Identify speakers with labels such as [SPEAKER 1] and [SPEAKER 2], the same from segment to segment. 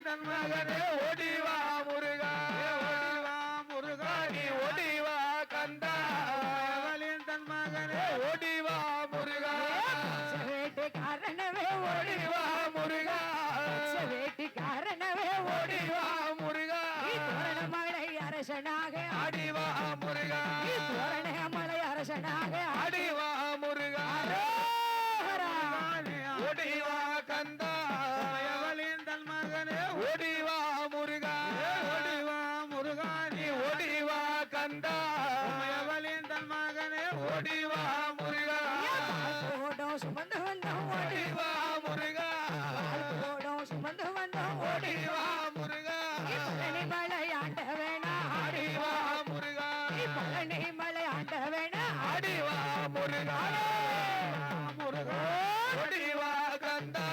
[SPEAKER 1] மகனே
[SPEAKER 2] ஓடிவா முருகா.
[SPEAKER 1] ஓடிவா முருகா
[SPEAKER 2] நீ ஓடிவா கந்தா.
[SPEAKER 1] எவளின் தன் மகனே
[SPEAKER 2] ஓடிவா முருகா.
[SPEAKER 3] வேட்டுக்காரனவே ஓடி
[SPEAKER 2] ஓடிவா முருகா.
[SPEAKER 3] வேட்டுக்காரனவே ஓடி
[SPEAKER 2] ஓடிவா. முருகா.
[SPEAKER 3] தோரணமலை அரசனாக
[SPEAKER 2] அடிவா முருகா.
[SPEAKER 3] தோரணமலை அரசனாக
[SPEAKER 2] அடிவா முருகா. ஓடிவா ஓடிவா முருகா.
[SPEAKER 3] ஓடும் சுமந்து வந்தோம் ஓடி.
[SPEAKER 2] ஓடிவா முருகா.
[SPEAKER 3] ஓடும் சுமந்து வந்தோம் ஓடி.
[SPEAKER 2] ஓடிவா முருகா.
[SPEAKER 3] பழனி மலை ஆண்ட வேணா. ஆடி
[SPEAKER 2] அடிவா முருகா.
[SPEAKER 3] பழனி மலை ஆண்ட வேணா.
[SPEAKER 2] அடிவா முருகா. முருகா. ஓடிவா கந்தா.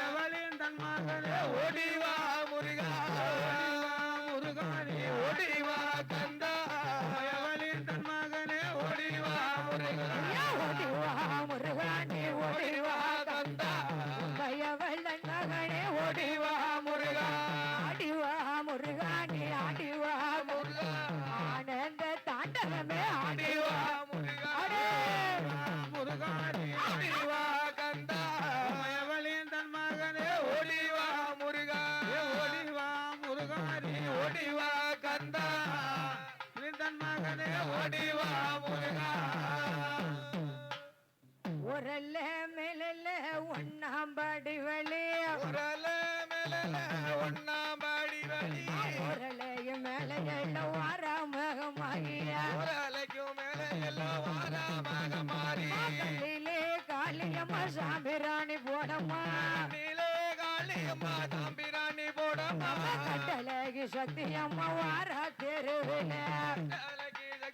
[SPEAKER 1] எவளின் தன் மகனே
[SPEAKER 2] ஓடிவா ஓடிவா முருகா.
[SPEAKER 3] உரல்ல மேலல்ல ஒன்னாம் படி வழி
[SPEAKER 2] உரல மேல ஒன்னாம் பாடி வழி
[SPEAKER 3] உரலையும் மேல எல்லாம் வாராமகமாகிய.
[SPEAKER 2] உரலைக்கும் மேல எல்லாம் வாராமாக மாறி
[SPEAKER 3] கல்லிலே காளியம்மா சாம்பிராணி போடம்மா.
[SPEAKER 2] காளியம்மா தாம்பிராணி போடம்மா.
[SPEAKER 3] கட்டழகி சக்தியம்மா வாரா தெருவில.